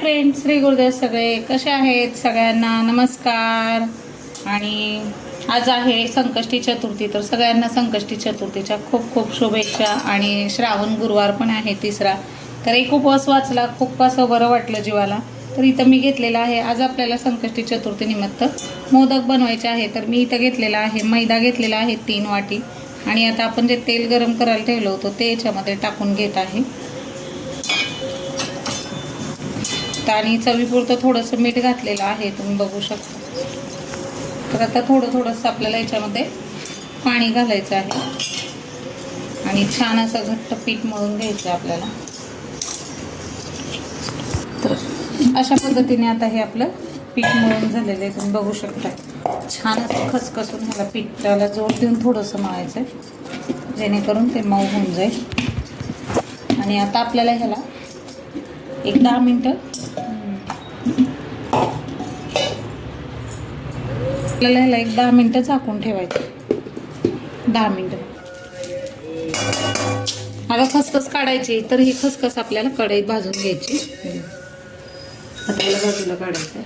Friend Shri Gurudev सगळे. कसे आहेत सगळ्यांना? नमस्कार. आणि आज आहे संकष्टी चतुर्थी तर सगळ्यांना संकष्टी चतुर्थीच्या खूप खूप शुभेच्छा आणि श्रावण गुरुवार पण आहे तिसरा. तर एक उपवास वाचला खूप असं बरं वाटलं जीवाला. तर इथं मी घेतलेला आहे. आज आपल्याला संकष्टी चतुर्थी निमित्त मोदक बनवायचे आहे. तर मी इथं घेतलेला आहे मैदा घेतलेला आहे तीन वाटी. आणि आता आपण जे तेल गरम करायला ठेवलं होतं ते याच्यामध्ये टाकून घेत आहे. तर आणि चवीपुरतं थोडंसं मीठ घातलेलं आहे तुम्ही बघू शकता. तर आता थोडं थोडंसं आपल्याला याच्यामध्ये पाणी घालायचं आहे. आणि छान असं घट्ट पीठ मळून घ्यायचं आपल्याला. तर अशा पद्धतीने आता हे आपलं पीठ मळून झालेलं आहे तुम्ही बघू शकता. छान असं खसखसून ह्याला पीठाला जोर देऊन थोडंसं मळायचं आहे. जेणेकरून ते मऊ होऊन जाईल. आणि आता आपल्याला ह्याला एक दहा मिनटं आपल्याला ह्याला एक दहा मिनटं झाकून ठेवायचं. दहा मिनटं. आता खसखस काढायची तर ही खसखस आपल्याला कढईत भाजून घ्यायची. बाजूला काढायचं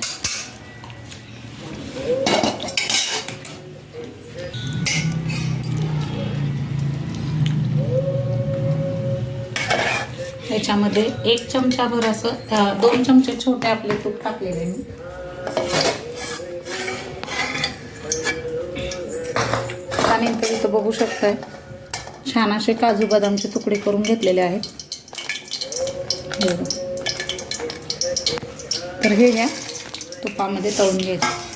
त्याच्यामध्ये एक चमचाभर असं दोन चमचे छोटे आपले तूप टाकलेले मी. बघू शकताय. छान असे काजू बदामचे तुकडे करून घेतलेले आहेत. तर हे घ्या. तुपामध्ये तळून घ्यायचं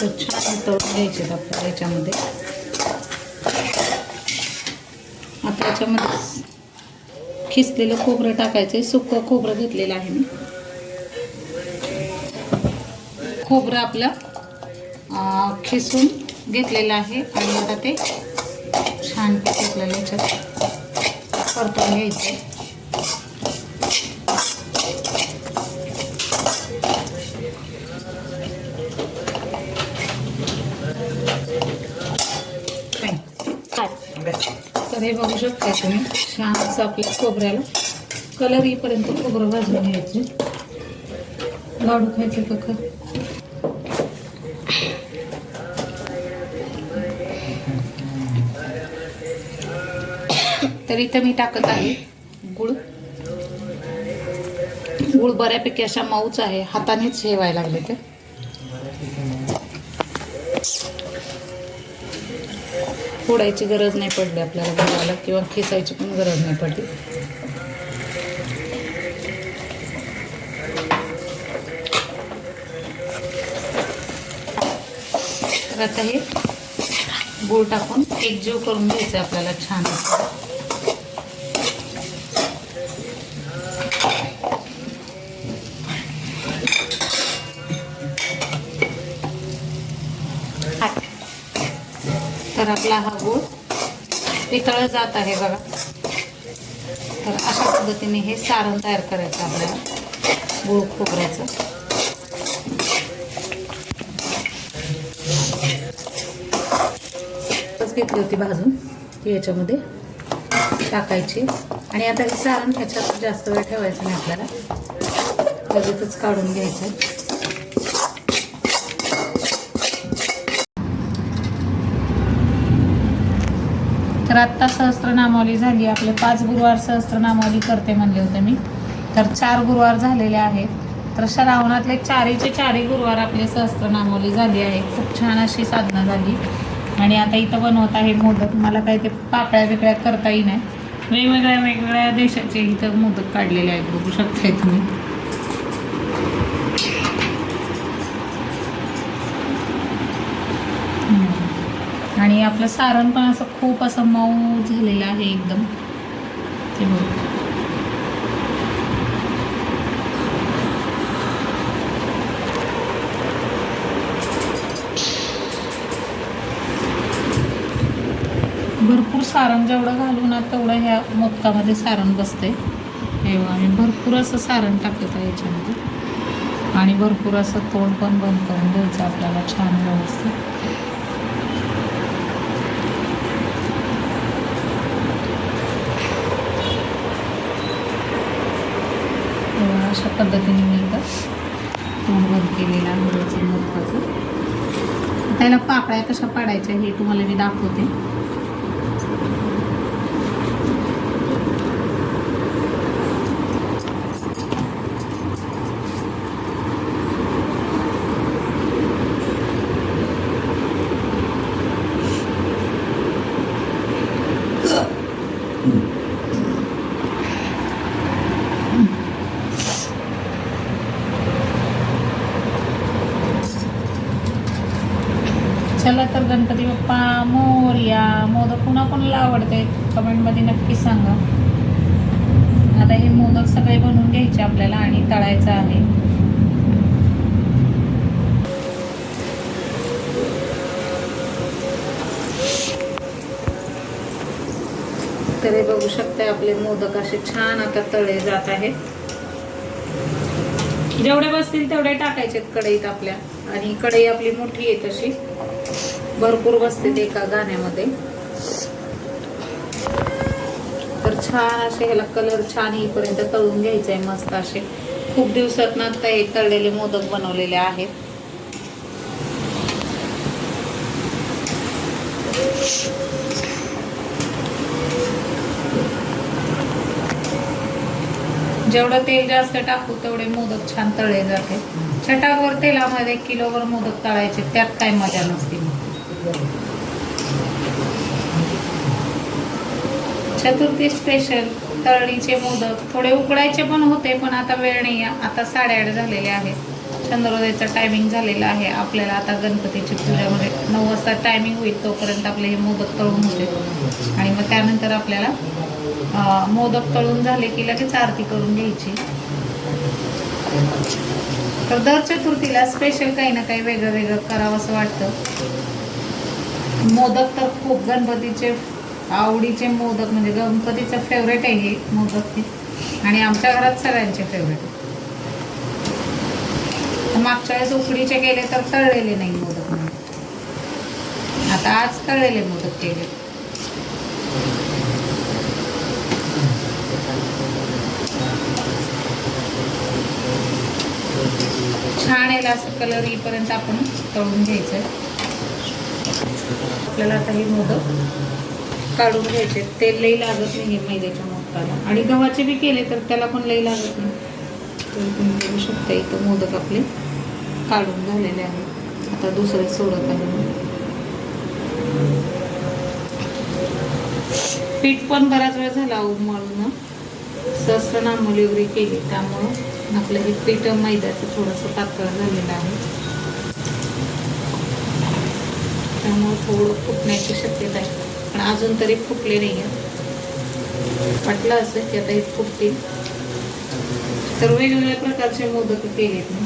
तर छान तळून घ्यायचे आहेत आपल्याला याच्यामध्ये. आता याच्यामध्ये खिसलेलं खोबरं टाकायचं आहे सुकं खोबरं घेतलेलं आहे मी. खोबरं आपलं खिसून घेतलेलं आहे. आणि आता ते छान आपल्याला याच्यात परतून घ्यायचं. हे बघू शकता तुम्ही. छान असं आपल्या खोबऱ्याला. कलर येईपर्यंत खोबरं भाजून घ्यायचे. लाडू खायचे का तर इथं मी टाकत आहे गुळ. गुळ बऱ्यापैकी अशा मऊच आहे. हातानेच ठेवायला लागले ते. फोडायची गरज नाही पडली आपल्याला बनवायला किंवा खेचायची पण गरज नाही पडली. तर आता हे गूळ टाकून एकजीव करून घ्यायचं आहे आपल्याला छान. तर आपला हा गूळ पितळ जात आहे बघा. तर अशा पद्धतीने हे सारण तयार करायचं आपल्याला गूळ खोबऱ्याचं. घेतली होती भाजून ती याच्यामध्ये टाकायची. आणि आता हे सारण ह्याच्यात जास्त वेळ ठेवायचं नाही आपल्याला. लगेचच काढून घ्यायचं. तर आत्ता सहस्त्रनामावली झाली. आपले पाच गुरुवार सहस्त्रनामावली करते म्हणले होते मी. तर चार गुरुवार झालेले आहेत. तर श्रावणातले चारीचे चारही गुरुवार आपले सहस्त्रनामावली झाली आहे. खूप छान अशी साधना झाली. आणि आता इथं बनवत आहे मोदक. मला काही ते पाकळ्या बिकळ्या करताही नाही वेगवेगळ्या वेगवेगळ्या देशाचे इथं मोदक काढलेले आहेत. बघू शकताय तुम्ही. आणि आपलं सारण पण असं खूप असं मऊ झालेलं आहे एकदम. ते बघ. भरपूर सारण जेवढं घालू ना तेवढं ह्या मोदकामध्ये सारण बसते हे बघा, भरपूर असं सारण टाकत आहे याच्यामध्ये. आणि भरपूर असं तोंड पण बंद करून द्यायचं आपल्याला छान व्यवस्थित हे बघा, अशा पद्धतीने मी एकदा तोंड बंद केलेलं आहे मोदकाचं त्याला पाकळ्या कशा पाडायच्या हे तुम्हाला मी दाखवते. तर गणपती बाप्पा मोरया मोदक पुन्हा कोणाला आवडते? कमेंटमध्ये नक्की सांगा. आता हे मोदक सगळे बनवून घ्यायचे आपल्याला आणि तळायचं आहे. तर हे बघू शकता आपले मोदक असे छान आता तळे जात आहेत. जेवढे बसतील तेवढे टाकायचे कढईत आपल्या. आणि कढई आपली मोठी आहे तशी. भरपूर बसते ते एका गाण्यामध्ये. तर छान असे ह्याला कलर छान येईपर्यंत तळून घ्यायचे आहे मस्त असे. खूप दिवसात ना ते तळलेले मोदक बनवलेले आहेत. जेवढं तेल जास्त टाकू तेवढे मोदक छान तळले जाते. छटाकवर तेलामध्ये किलोवर मोदक तळायचे त्यात काय मजा नसते. चतुर्थी स्पेशल तळणीचे मोदक. थोडे उकडायचे पण होते पण आता वेळ नाही आहे. आता साडेआठ झालेले आहेत चंद्रोदयाचा टायमिंग झालेला आहे. आपल्याला आता गणपतीची पूजामध्ये नऊ वाजता टायमिंग होईल तोपर्यंत आपले हे मोदक तळून होते. आणि मग त्यानंतर आपल्याला मोदक तळून झाले की लगेच आरती करून घ्यायची. तर दर चतुर्थीला स्पेशल काही ना काही वेगळं वेगळं करावं असं वाटतं. मोदक तर खूप गणपतीचे आवडीचे मोदक म्हणजे गणपतीचं फेवरेट आहे हे मोदक आणि आमच्या घरात सगळ्यांचे फेवरेट मागच्या वेळेस उकडीचे केले तर तळलेले नाही मोदक म्हणून. आता आज तळलेले मोदक केले. छान येईल असं कलर येईपर्यंत आपण तळून घ्यायचं आपल्याला आता हे मोदक काढून घ्यायचे तेल लई लागत नाही मैद्याच्या मोदकाला. आणि गव्हाचे बी केले तर त्याला पण लई लागत नाही. तर तुम्ही बघू शकता इथं मोदक आपले काढून झालेले आहे आता दुसरे सोडत आहे पीठ पण बराच वेळ झाला हो, मळून. सहस्त्रनामोलीवरी केली त्यामुळं आपलं हे पीठ मैद्याचं थोडंसं पातळ झालेलं आहे. त्यामुळं थोडं फुटण्याची शक्यता आहे. पण अजून तरी फुटले नाही आहे वाटलं असं की आता हे फुटतील. तर वेगवेगळ्या प्रकारचे मोदक केलेत मी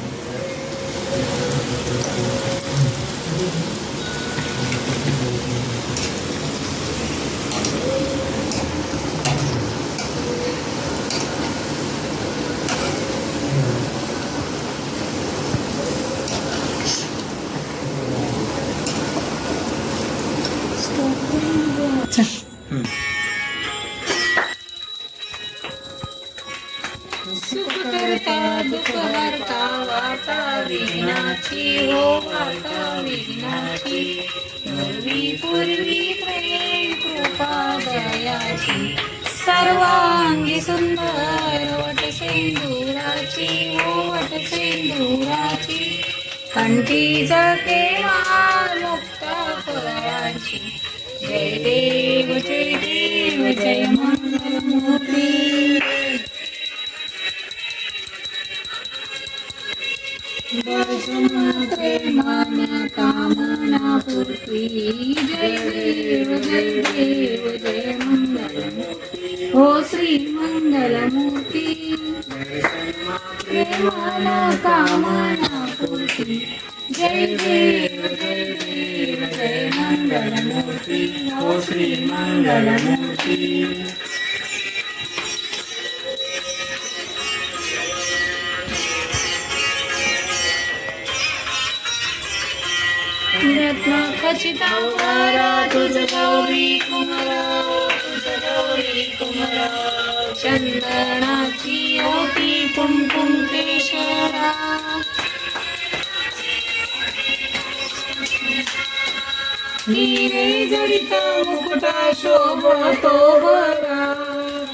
दुःख विघ्नाची हो विघ्नाची पूर्वी पूर्वी प्रेम कृपा दयाची. सर्वांगी सुंदर वट सेंदुराची हो वट सेंदुराची कंठी जळते माल मुक्त जय देव. कामना पूर्ती जय देव जय देव जय मंगल हो श्री मंगलमूर्ती प्रेमान कामना पूर्ती जय देव जय देव जय मंगल मंगलमूर्ती हो श्री मंगलमूर्ती रत्न खचितांबरा तुझ गौरी कुमरा तुझ गौरी कुमरा चंदनाची ओटी कुंकुम केशरा हिरे जडिता मुकुटा शोभतो बरा